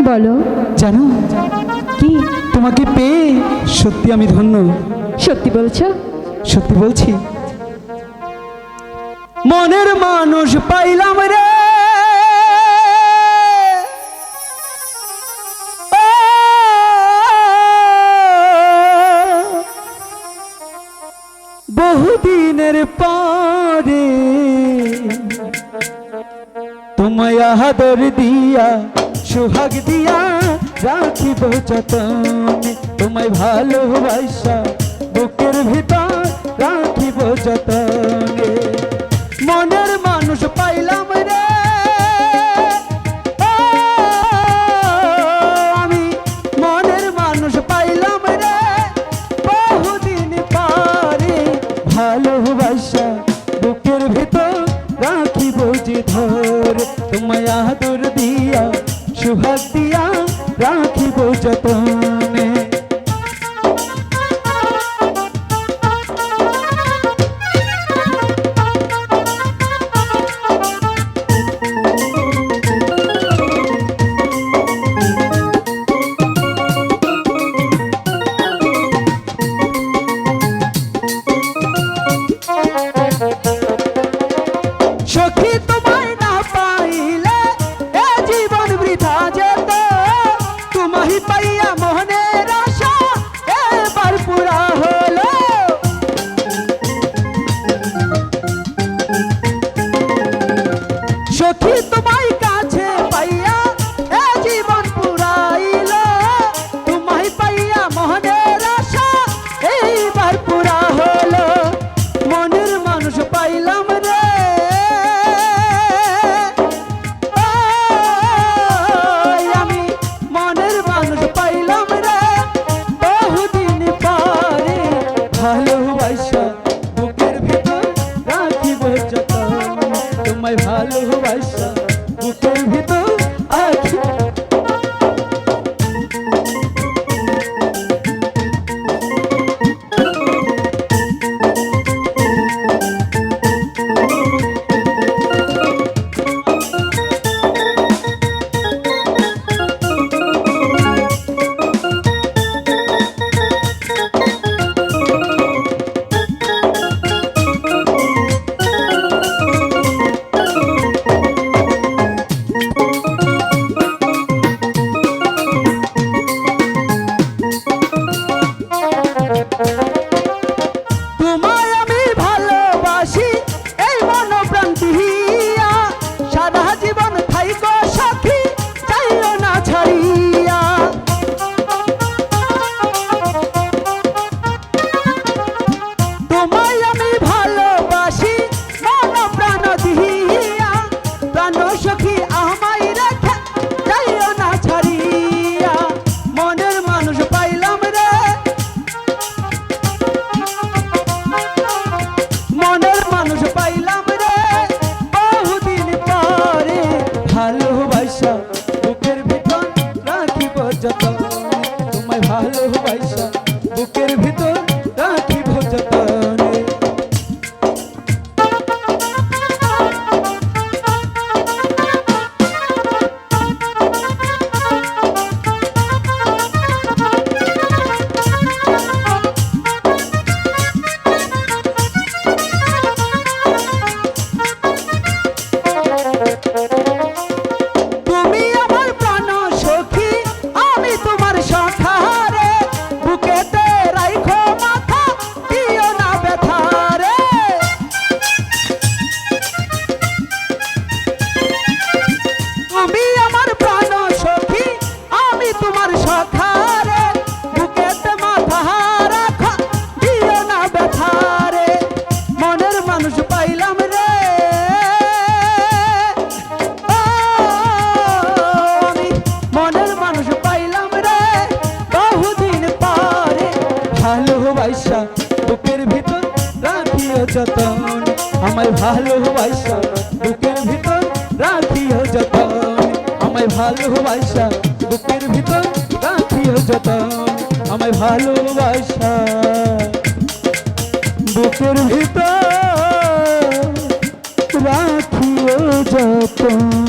বলো। জানো কি? তোমাকে পেয়ে সত্যি আমি ধন্য। সত্যি বলছো? সত্যি বলছি। মনের মানুষ পাইলাম রে। বহুদিনের পরে তোমায় আদর দিয়া সোহাগ দিয়া রাখিব যতনে। তোমায় ভালোবাসা বুকের ভিতর রাখিব যতনে। মনের মানুষ পাইলাম রে। আমি মনের মানুষ পাইলাম রে। বহুদিন পরে ভালোবাসা বুকের ভিতর রাখিব যে ধর। তোমায় আদর দিয়া সুহাগ দিয়া রাখিব যতনে ভালোবাসা বুকের ভিতর আখি মানুষ পাইলাম রে। আমি মনের মানুষ পাইলাম রে। বহুদিন পরে ভালোবাসা বুকের ভিতর রাখিও যতন। আমায় ভালোবাসা বুকের ভিতর রাখিও যতন। আমায় ভালোবাসা বুকের ভিতর রাখিও যতন। আমায় ভালোবাসা বুকের ভিতর রাখিও যতন